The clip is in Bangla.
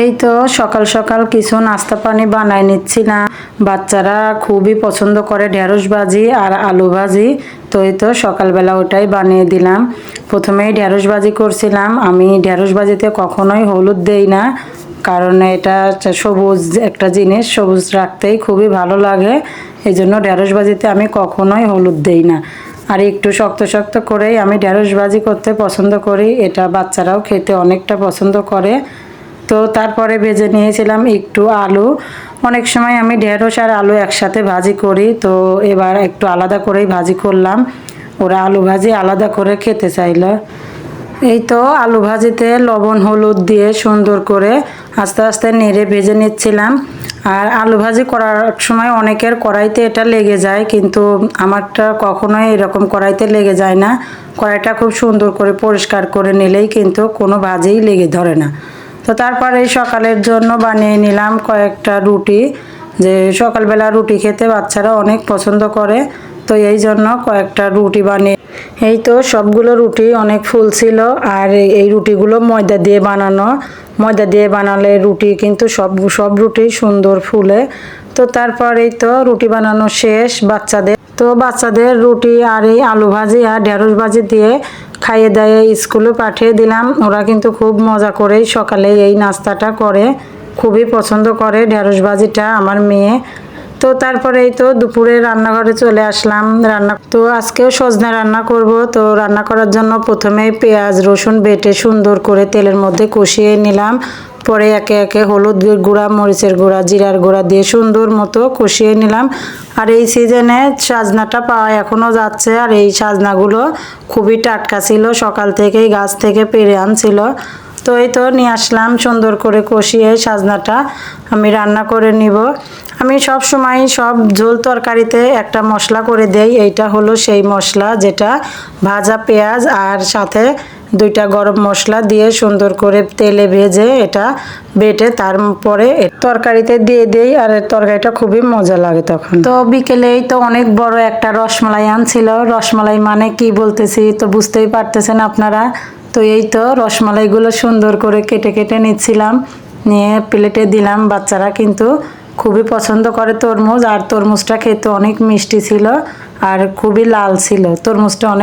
এই তো সকাল সকাল কিছু নাস্তা পানি বানাই নিচ্ছি না। বাচ্চারা খুবই পছন্দ করে ঢেঁড়স ভাজি আর আলু ভাজি। তো এই তো সকালবেলা ওটাই বানিয়ে দিলাম। প্রথমেই ঢেঁড়স ভাজি করছিলাম। আমি ঢেঁড়স ভাজিতে কখনোই হলুদ দেই না, কারণ এটা সবুজ একটা জিনিস, সবুজ রাখতেই খুবই ভালো লাগে। এই জন্য ঢেঁড়স ভাজিতে আমি কখনোই হলুদ দেই না। আর একটু শক্ত শক্ত করেই আমি ঢেঁড়স ভাজি করতে পছন্দ করি। এটা বাচ্চারাও খেতে অনেকটা পছন্দ করে। তো তারপরে ভেজে নিয়েছিলাম একটু আলু। অনেক সময় আমি ঢেঁড়স আর আলু একসাথে ভাজি করি, তো এবার একটু আলাদা করেই ভাজি করলাম। ওরা আলু ভাজি আলাদা করে খেতে চাইলো। এই তো আলু ভাজিতে লবণ, হলুদ দিয়ে সুন্দর করে আস্তে আস্তে নেড়ে ভেজে নিচ্ছিলাম। আর আলু ভাজি করার সময় অনেকের কড়াইতে এটা লেগে যায়, কিন্তু আমারটা কখনোই এরকম কড়াইতে লেগে যায় না। কড়াইটা খুব সুন্দর করে পরিষ্কার করে নিলেই কিন্তু কোনো ভাজেই লেগে ধরে না। তো তারপরে সকালের জন্য বানিয়ে নিলাম কয়েকটা রুটি। যে সকালবেলা রুটি খেতে বাচ্চারা অনেক পছন্দ করে, তো এই জন্য কয়েকটা রুটি বানিয়ে এই তো সবগুলো রুটি অনেক ফুল ছিল, আর এই- এই রুটিগুলো ময়দা দিয়ে বানানো। ময়দা দিয়ে বানালে রুটি কিন্তু সব সব রুটি সুন্দর ফুলে। তো তারপরেই তো রুটি বানানো শেষ বাচ্চাদের। তো বাচ্চাদের রুটি আর এই আলু ভাজি আর ঢেঁড়স ভাজি দিয়ে খাইয়ে দাইয়ে স্কুলে পাঠিয়ে দিলাম। ওরা কিন্তু খুব মজা করেই সকালে এই নাস্তাটা করে, খুবই পছন্দ করে ভাজিটা আমার মেয়ে। তো তারপরে এই তো দুপুরে রান্নাঘরে চলে আসলাম। রান্না, তো আজকেও সজনে রান্না করব। তো রান্না করার জন্য প্রথমে পেঁয়াজ, রসুন বেটে সুন্দর করে তেলের মধ্যে কষিয়ে নিলাম। পরে একে একে হলুদ গুঁড়া, মরিচের গুঁড়া, জিরার গুঁড়া দিয়ে সুন্দর মতো কষিয়ে নিলাম। আর এই সিজনে সাজনাটা পাওয়া এখনও যাচ্ছে। আর এই সাজনাগুলো খুবই টাটকা ছিল, সকাল থেকেই গাছ থেকে পেরে আনছিল। তো এই তো নিয়ে আসলাম সুন্দর করে কষিয়ে সাজনাটা। আমি রান্না করে নিব। আমি সব সময় সব ঝোল তরকারিতে একটা মশলা করে দেই। এইটা হলো সেই মশলা যেটা ভাজা পেঁয়াজ আর সাথে দুইটা গরম মশলা দিয়ে সুন্দর করে তেলে ভেজে এটা বেটে তারপরে তরকারিতে দিয়ে দেই আর তরকারিটা খুবই মজা লাগে তখন। তো বিকেলেই তো অনেক বড় একটা রসমালাই আনছিল। রসমালাই মানে কি বলতেছি তো বুঝতেই পারতেছেন আপনারা। তো এই তো রসমালাইগুলো সুন্দর করে কেটে কেটে নিচ্ছিলাম। নিয়ে প্লেটে দিলাম। বাচ্চারা কিন্তু খুবই পছন্দ করে তরমুজ। আর তরমুজটা খেতে অনেক মিষ্টি ছিল আর খুবই লাল ছিল। তরমুজটা অনেক